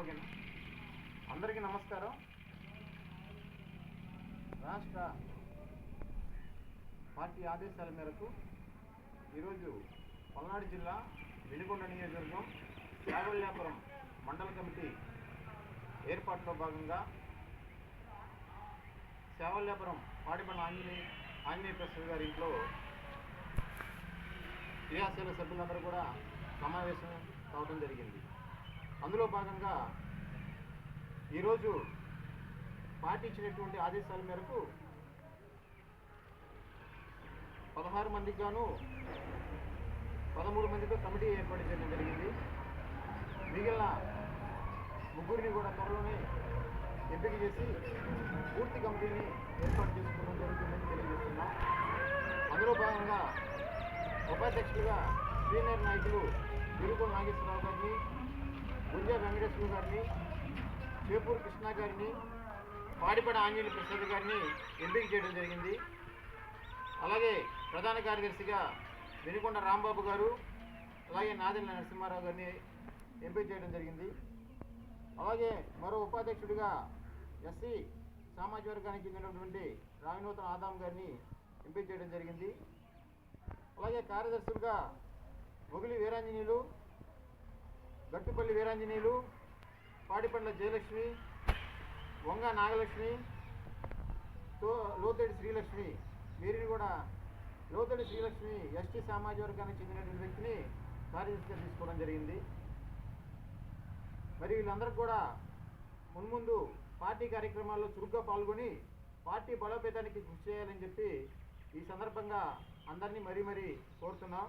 ఓకేనా? అందరికీ నమస్కారం. రాష్ట్ర పార్టీ ఆదేశాల మేరకు ఈరోజు పల్నాడు జిల్లా వెనుకొండ నియోజకవర్గం యాగొల్లాపురం మండల కమిటీ ఏర్పాటులో భాగంగా సేవల్యాపురం పాడిపల్ల ఆంజనేయ ఆంజనేయ ప్రసాద్ గారి ఇంట్లో క్రియాశీల సభ్యులందరూ కూడా సమావేశం కావడం జరిగింది. అందులో భాగంగా ఈరోజు పార్టీ ఇచ్చినటువంటి ఆదేశాల మేరకు పదహారు మందికి గాను పదమూడు మందితో కమిటీ ఏర్పాటు చేయడం జరిగింది. మిగిలిన ముగ్గురిని కూడా త్వరలోనే ఎంపిక చేసి పూర్తి కమిటీని ఏర్పాటు చేసుకోవడం జరుగుతుందని తెలియజేస్తున్నాం. అందులో భాగంగా ఉపాధ్యక్షులుగా సీనియర్ నాయకులు విరుగు నాగేశ్వరరావు గారిని గుంజా వెంకటేశ్వర గారిని చేపూరు కృష్ణ గారిని పాడిపడ ఆంజనేయ ప్రసాద్ గారిని ఎంపిక చేయడం జరిగింది. అలాగే ప్రధాన కార్యదర్శిగా వెనుకొండ రాంబాబు గారు అలాగే నాదెల్ల నరసింహారావు గారిని ఎంపిక చేయడం జరిగింది. అలాగే మరో ఉపాధ్యక్షుడిగా ఎస్సీ సామాజిక వర్గానికి చెందినటువంటి రావినూతన ఆదాం గారిని ఎంపిక చేయడం జరిగింది. అలాగే కార్యదర్శులుగా మొగిలి వీరాంజనేయులు వీరాంజనేయులు పాడిపండ్ల జయలక్ష్మి వంగ నాగలక్ష్మి తో లోతేడి శ్రీలక్ష్మి వీరిని కూడా లోతడి శ్రీలక్ష్మి ఎస్టీ సామాజిక వర్గానికి చెందినటువంటి వ్యక్తిని కార్యదర్శిగా తీసుకోవడం జరిగింది. మరి వీళ్ళందరూ కూడా మున్ముందు పార్టీ కార్యక్రమాల్లో చురుగ్గా పాల్గొని పార్టీ బలోపేతానికి కృషి చేయాలని చెప్పి ఈ సందర్భంగా అందరినీ మరీ మరీ కోరుతున్నాం.